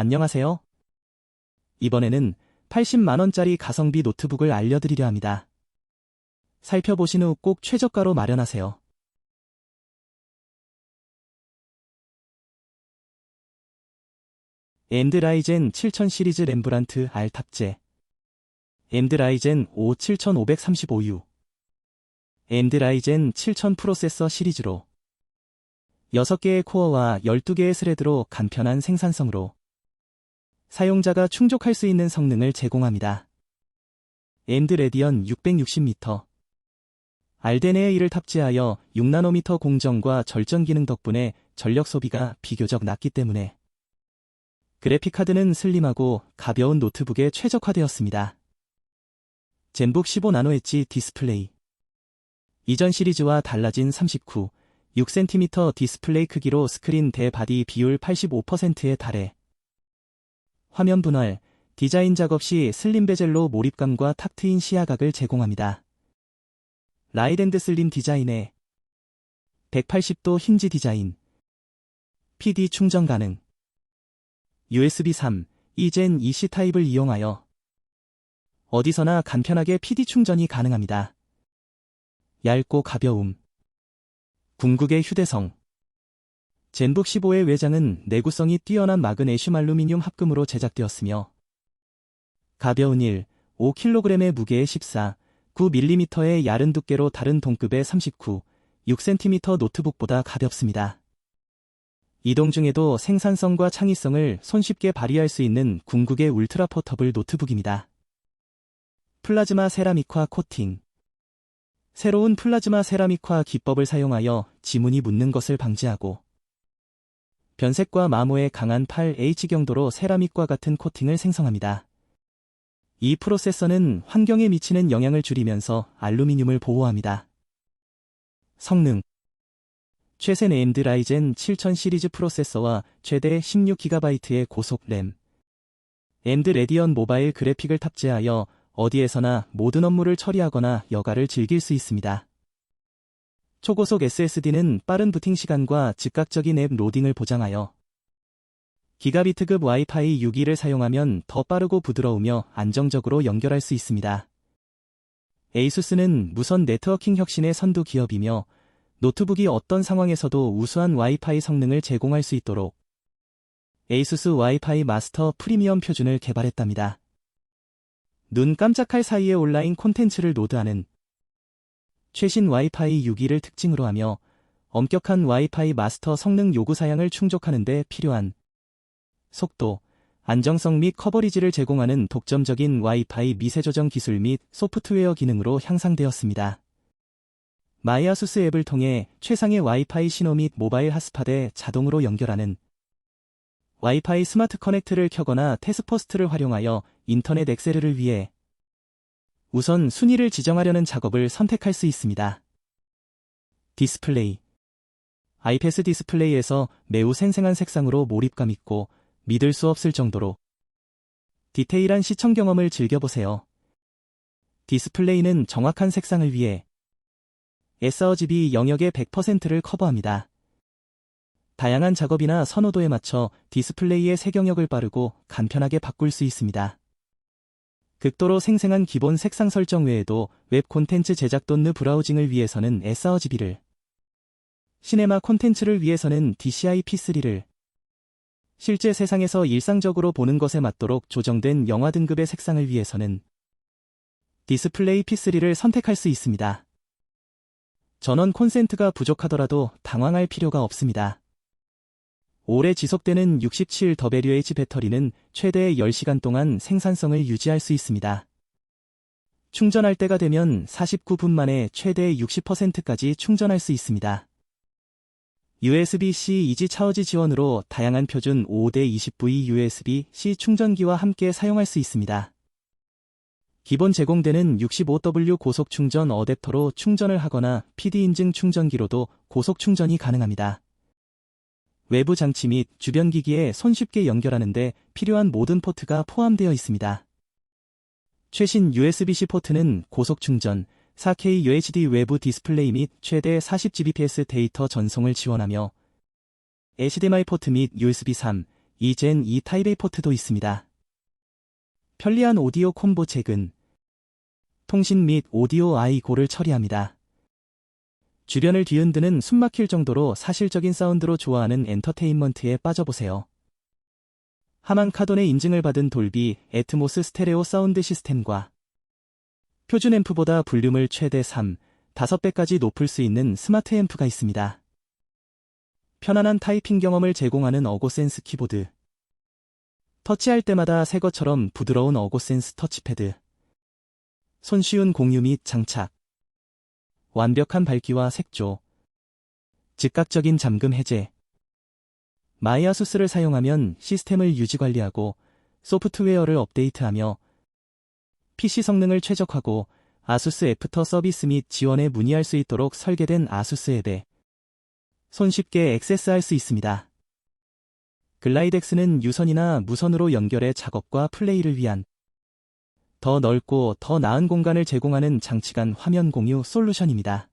안녕하세요. 이번에는 80만원짜리 가성비 노트북을 알려드리려 합니다. 살펴보신 후 꼭 최저가로 마련하세요. AMD 라이젠 7000 시리즈 램브란트 R 탑재 AMD 라이젠 5 7535U AMD 라이젠 7000 프로세서 시리즈로 6개의 코어와 12개의 스레드로 간편한 생산성으로 사용자가 충족할 수 있는 성능을 제공합니다. AMD 레디언 660m 알덴의 A를 탑재하여 6나노미터 공정과 절전 기능 덕분에 전력 소비가 비교적 낮기 때문에 그래픽카드는 슬림하고 가벼운 노트북에 최적화되었습니다. 젠북 15나노 엣지 디스플레이 이전 시리즈와 달라진 39, 6cm 디스플레이 크기로 스크린 대 바디 비율 85%에 달해 화면 분할, 디자인 작업 시 슬림 베젤로 몰입감과 탁 트인 시야각을 제공합니다. 라이덴드 슬림 디자인에 180도 힌지 디자인, PD 충전 가능, USB 3, 이젠 EC 타입을 이용하여 어디서나 간편하게 PD 충전이 가능합니다. 얇고 가벼움, 궁극의 휴대성, 젠북 15의 외장은 내구성이 뛰어난 마그네슘 알루미늄 합금으로 제작되었으며 가벼운 1, 5kg의 무게의 14, 9mm의 얇은 두께로 다른 동급의 39, 6cm 노트북보다 가볍습니다. 이동 중에도 생산성과 창의성을 손쉽게 발휘할 수 있는 궁극의 울트라 포터블 노트북입니다. 플라즈마 세라믹화 코팅 새로운 플라즈마 세라믹화 기법을 사용하여 지문이 묻는 것을 방지하고 변색과 마모의 강한 8H 경도로 세라믹과 같은 코팅을 생성합니다. 이 프로세서는 환경에 미치는 영향을 줄이면서 알루미늄을 보호합니다. 성능 최신 AMD 라이젠 7000 시리즈 프로세서와 최대 16GB의 고속 램 AMD 레디언 모바일 그래픽을 탑재하여 어디에서나 모든 업무를 처리하거나 여가를 즐길 수 있습니다. 초고속 SSD는 빠른 부팅 시간과 즉각적인 앱 로딩을 보장하여 기가비트급 와이파이 6E를 사용하면 더 빠르고 부드러우며 안정적으로 연결할 수 있습니다. 에이수스는 무선 네트워킹 혁신의 선두 기업이며 노트북이 어떤 상황에서도 우수한 와이파이 성능을 제공할 수 있도록 에이수스 와이파이 마스터 프리미엄 표준을 개발했답니다. 눈 깜짝할 사이에 온라인 콘텐츠를 노드하는 최신 와이파이 6기를 특징으로 하며 엄격한 와이파이 마스터 성능 요구 사양을 충족하는 데 필요한 속도, 안정성 및 커버리지를 제공하는 독점적인 와이파이 미세 조정 기술 및 소프트웨어 기능으로 향상되었습니다. 마이아수스 앱을 통해 최상의 와이파이 신호 및 모바일 핫스팟에 자동으로 연결하는 와이파이 스마트 커넥트를 켜거나 테스퍼스트를 활용하여 인터넷 엑셀을 위해 우선 순위를 지정하려는 작업을 선택할 수 있습니다. 디스플레이 아이패스 디스플레이에서 매우 생생한 색상으로 몰입감 있고 믿을 수 없을 정도로 디테일한 시청 경험을 즐겨보세요. 디스플레이는 정확한 색상을 위해 sRGB 영역의 100%를 커버합니다. 다양한 작업이나 선호도에 맞춰 디스플레이의 색영역을 빠르고 간편하게 바꿀 수 있습니다. 극도로 생생한 기본 색상 설정 외에도 웹 콘텐츠 제작 또는 브라우징을 위해서는 sRGB를, 시네마 콘텐츠를 위해서는 DCI P3를, 실제 세상에서 일상적으로 보는 것에 맞도록 조정된 영화 등급의 색상을 위해서는 디스플레이 P3를 선택할 수 있습니다. 전원 콘센트가 부족하더라도 당황할 필요가 없습니다. 오래 지속되는 67WH 배터리는 최대 10시간 동안 생산성을 유지할 수 있습니다. 충전할 때가 되면 49분 만에 최대 60%까지 충전할 수 있습니다. USB-C 이지 차어지 지원으로 다양한 표준 5대 20V USB-C 충전기와 함께 사용할 수 있습니다. 기본 제공되는 65W 고속 충전 어댑터로 충전을 하거나 PD 인증 충전기로도 고속 충전이 가능합니다. 외부 장치 및 주변 기기에 손쉽게 연결하는데 필요한 모든 포트가 포함되어 있습니다. 최신 USB-C 포트는 고속 충전, 4K UHD 외부 디스플레이 및 최대 40Gbps 데이터 전송을 지원하며 HDMI 포트 및 USB 3, 이젠 2 타입의 포트도 있습니다. 편리한 오디오 콤보 잭은 통신 및 오디오 아이고를 처리합니다. 주변을 뒤흔드는 숨막힐 정도로 사실적인 사운드로 좋아하는 엔터테인먼트에 빠져보세요. 하만 카돈의 인증을 받은 돌비 애트모스 스테레오 사운드 시스템과 표준 앰프보다 볼륨을 최대 3, 5배까지 높일 수 있는 스마트 앰프가 있습니다. 편안한 타이핑 경험을 제공하는 어고센스 키보드. 터치할 때마다 새 것처럼 부드러운 어고센스 터치패드. 손쉬운 공유 및 장착. 완벽한 밝기와 색조. 즉각적인 잠금 해제. 마이아수스를 사용하면 시스템을 유지 관리하고 소프트웨어를 업데이트하며 PC 성능을 최적화하고 아수스 애프터 서비스 및 지원에 문의할 수 있도록 설계된 아수스 앱에 손쉽게 액세스할 수 있습니다. 글라이덱스는 유선이나 무선으로 연결해 작업과 플레이를 위한 더 넓고 더 나은 공간을 제공하는 장치간 화면 공유 솔루션입니다.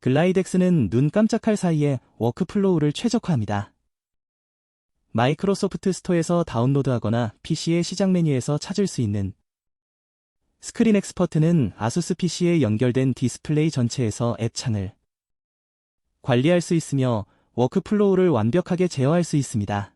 글라이덱스는 눈 깜짝할 사이에 워크플로우를 최적화합니다. 마이크로소프트 스토어에서 다운로드하거나 PC의 시작 메뉴에서 찾을 수 있는 스크린 엑스퍼트는 아수스 PC에 연결된 디스플레이 전체에서 앱 창을 관리할 수 있으며 워크플로우를 완벽하게 제어할 수 있습니다.